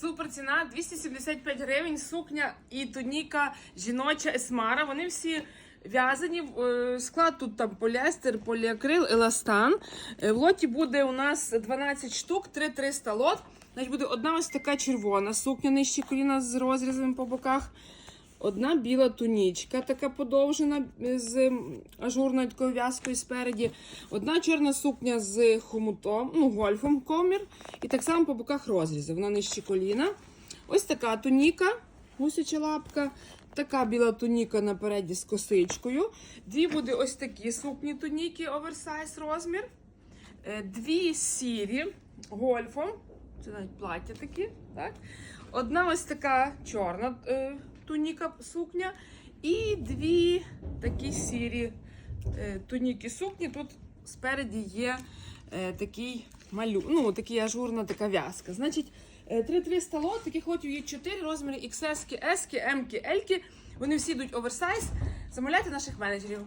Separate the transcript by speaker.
Speaker 1: Супер ціна 275 гривень, сукня і туніка жіноча есмара. Вони всі в'язані. Е, Склад тут там поліестер, поліакрил, еластан. Е, В лоті буде у нас 12 штук, 3300 лот. Значить, буде одна ось така червона сукня нижче коліна з розрізами по боках. Одна біла тунічка, така подовжена е, з ажурною такою в'язкою спереді. Одна чорна сукня з хомутом, ну, гольфом комір. І так само по боках розрізи. Вона нижче коліна. Ось така туніка, гусяча лапка. Така біла туніка напереді з косичкою. Дві буде ось такі сукні туніки, оверсайз розмір. Е, Дві сірі гольфом. Це навіть плаття такі. Так? Одна ось така чорна е, туніка сукня. І дві такі сірі е, туніки сукні. Тут спереді є е, такий малю, ну, такий ажурна така в'язка. Значить, е, 3300 лот, таких от є 4 розміри XS, S, M, L. Вони всі йдуть оверсайз. Замовляйте наших менеджерів.